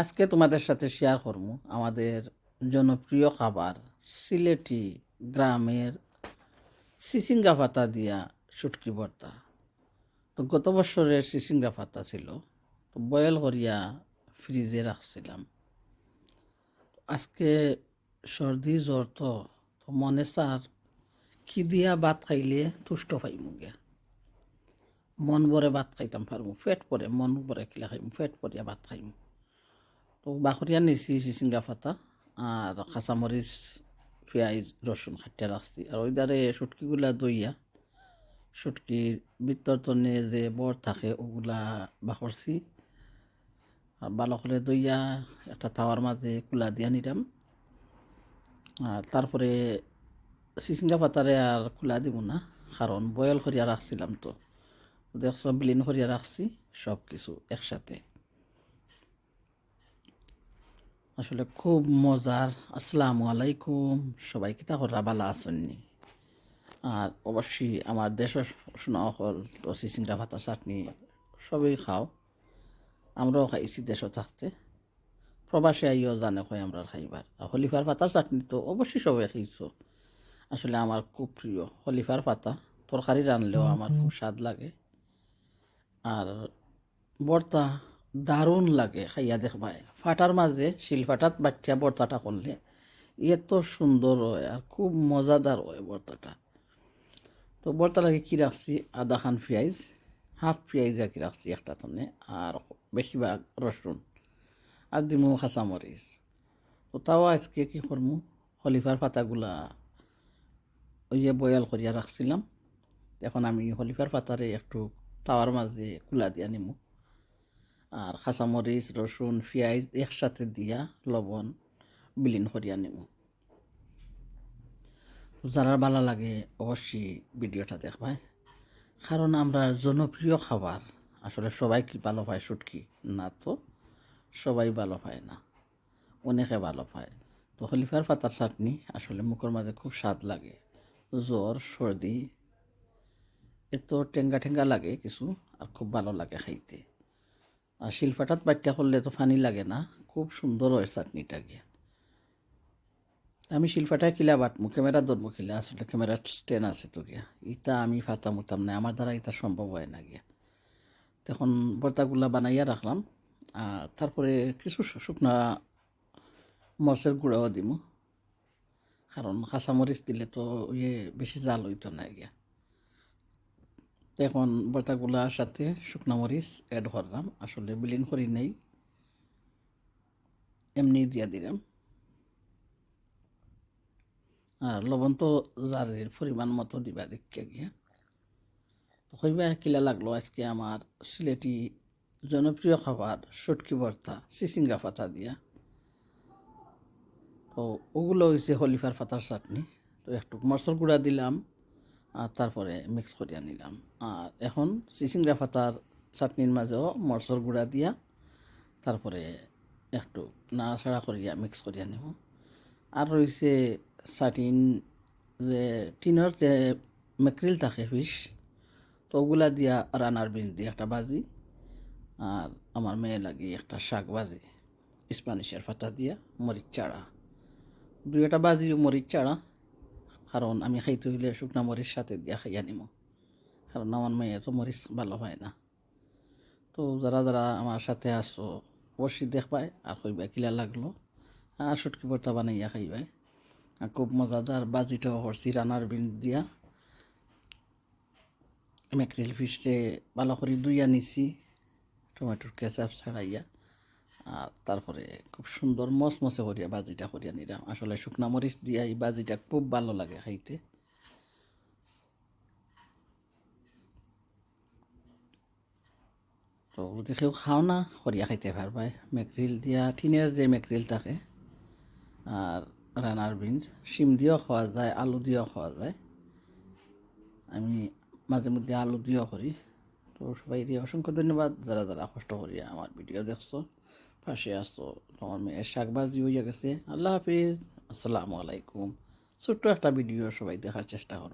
আজকে তোমাদের সাথে শেয়ার করব আমাদের জনপ্রিয় খাবার সিলেটি গ্রামের সিসিঙ্গা পাতা দিয়া শুটকি ভর্তা। তো গত বছরের সিসিঙ্গা পাতা ছিল, তো বয়েল করিয়া ফ্রিজে রাখছিলাম। আজকে সর্দি, জ্বর তো মনে চার কি দিয়া ভাত খাইলে তুষ্ট পাইমু গে মন ভরে ভাত খাইতাম পারমু ফেট পরে মন ভরে খিলা খাইমু ফেট পরিয়া ভাত খাইমু। বাখরিয়া নিছি চিচিঙ্গা পাতা আর কাঁচামরিচ পেঁয়াজ রসুন খাটিয়া রাখছি আর ওই দ্বারে সুটকিগুলা দইয়া সুটকির ভিতর তনে যে বর থাকে, ওগুলা বাখরছি আর ভালো করে দইয়া একটা তাওয়ার মাঝে কুলা দিয়া নিলাম আর তারপরে চিচিঙ্গা পাতারে আর কুলা দিব না কারণ বয়েল করিয়া রাখছিলাম তো। দেখছ ব্লিন করিয়া রাখছি সব কিছু একসাথে। আসলে খুব মজার। আসসালামু আলাইকুম। সবাই কিতা করা ভালো আসেননি আর অবশ্যই আমার দেশের শোনা হল তো চিচিংরা ভাতা চাটনি সবই খাও। আমরাও খাইছি দেশে থাকতে। প্রবাসে আইও জানে হয় আমরা খাইবার। আর হলিফার পাতার চাটনি তো অবশ্যই সবাই খাইছো। আসলে আমার খুব প্রিয় হলিফার পাতা তরকারি রানলেও আমার খুব স্বাদ লাগে। আর বর্তা দারুণ লাগে খাইয়া দেখবাই ফাটার মাঝে শিলফাটাত বাটিয়া বর্তাটা করলে এত সুন্দর হয় আর খুব মজাদার হয় বর্তাটা। তো বর্তা লাগে কী রাখছি? আধা খান পেঁয়াজ, হাফ পেঁয়াজ কি রাখছি একটা তনে আর বেশিরভাগ রসুন আর দিমু কাঁচামরিচ। তো তাও আজকে কী করমু? খলিফার পাতাগুলা ওই যে বয়াল করিয়া রাখছিলাম। এখন আমি হলিফার পাতারে একটু তাওয়ার মাঝে কুলা দিয়া নিমু। আর কাঁচামরিচ রসুন, পেঁয়াজ একসাথে দিয়া লবণ বিলীন করিয়া নেব। যারা ভালো লাগে অবশ্যই ভিডিওটা দেখবাই কারণ আমরা জনপ্রিয় খাবার। আসলে সবাই কি ভালো পায় সুটকি? না তো, সবাই ভালো পায় না। অনেকে ভালো পায়। তো হলিফার পাতার চাটনি আসলে মুখের মাঝে খুব স্বাদ লাগে। জ্বর, সর্দি, এত টেঙ্গা টেঙ্গা লাগে কিছু, আর খুব ভালো লাগে খাইতে। আর শিলফাটাত বাট্টা করলে তো ফানি লাগে না। খুব সুন্দর হয় চাটনিটা গিয়া আমি শিলফাটায় কিলা বাটমু ক্যামেরা ধরবো কিলা, আসলে ক্যামেরা স্ট্যান্ড আছে তো গিয়া। ইটা আমি ফাতাম উতাম না, আমার দ্বারা ইটা সম্ভব হয় না গিয়া। তখন বর্তাগুলা বানাইয়া রাখলাম। আর তারপরে কিছু শুকনা মরচের গুঁড়াও দিমু। কারণ কাঁচামরিচ দিলে তো ইয়ে বেশি জাল হইতো না গিয়া। এখন বর্তাগুলার সাথে শুকনো মরিচ অ্যাড করলাম। আসলে বিলীন করি নেই। এমনি দিয়া দিলাম। আর লবণ তো জারের পরিমাণ মতো দিবা দেখে গিয়া। তো কিলা লাগল আজকে আমার সিলেটি জনপ্রিয় খাবার সটকি ভর্তা চিচিঙ্গা পাতা দিয়া। তো ওগুলো হয়েছে হলিফার পাতার চাটনি। তো একটু মরচর গুঁড়া দিলাম। আর তারপরে মিক্স করিয়া নিলাম। আর এখন চিচিংড়া পাতার চাটনির মাঝেও মরচর গুঁড়া দিয়া তারপরে একটু নাড়াচাড়া করিয়া মিক্স করিয়া নেব। আর রয়েছে চাটিন যে টিনের যে মেকরিল থাকে ফিস তো ওগুলা দিয়া রানার বিন দিয়ে একটা বাজি আর আমার মেয়ে লাগি একটা শাক বাজি স্প্যানিশের পাতা দিয়া মরিচ চাড়া। দুই একটা বাজি মরিচ চাড়া। কারণ আমি খাইতে হইলে শুকনা মরিচ সাথে দিয়া খাইয়া নিমো। কারণ আমার মেয়ে তো মরিচ ভালো হয় না। তো যারা যারা আমার সাথে আসো, অবশ্যই দেখবাই আর কইবা কিলা লাগল। আর সুটকি ভর্তা বানাইয়া খাইবাই। আর খুব মজাদার বাজিটাও করছি রানার বিন দিয়া। ম্যাকরিল ফিশে ভালো করে দুইয়া নিছি, টমেটোর কেচাপ ছাড়াইয়া। আর তারপরে খুব সুন্দর মসমসে করিয়া বাজিটা করিয়া নিলাম। আসলে শুকনা মরিচ দিয়া এই বাজিটা খুব ভালো লাগে খাইতে। তো দেখেও খাও না, করিয়া খাইতে পারবাই মেকরিল দিয়া, টিনের যে মেকরিল থাকে, আর রানার বিনস, শিম দিয়েও খাওয়া যায়, আলু দিয়েও খাওয়া যায়। আমি মাঝে মধ্যে আলু দিয়েও করি। তো সবাই অসংখ্য ধন্যবাদ যারা যারা কষ্ট করিয়া আমার ভিডিও দেখছ। পাশে আসতো তোমার মেয়ের শাকবাজি হয়ে গেছে। আল্লাহ হাফিজ, আসসালামু আলাইকুম। ছোট্ট একটা ভিডিও সবাই দেখার চেষ্টা করবে।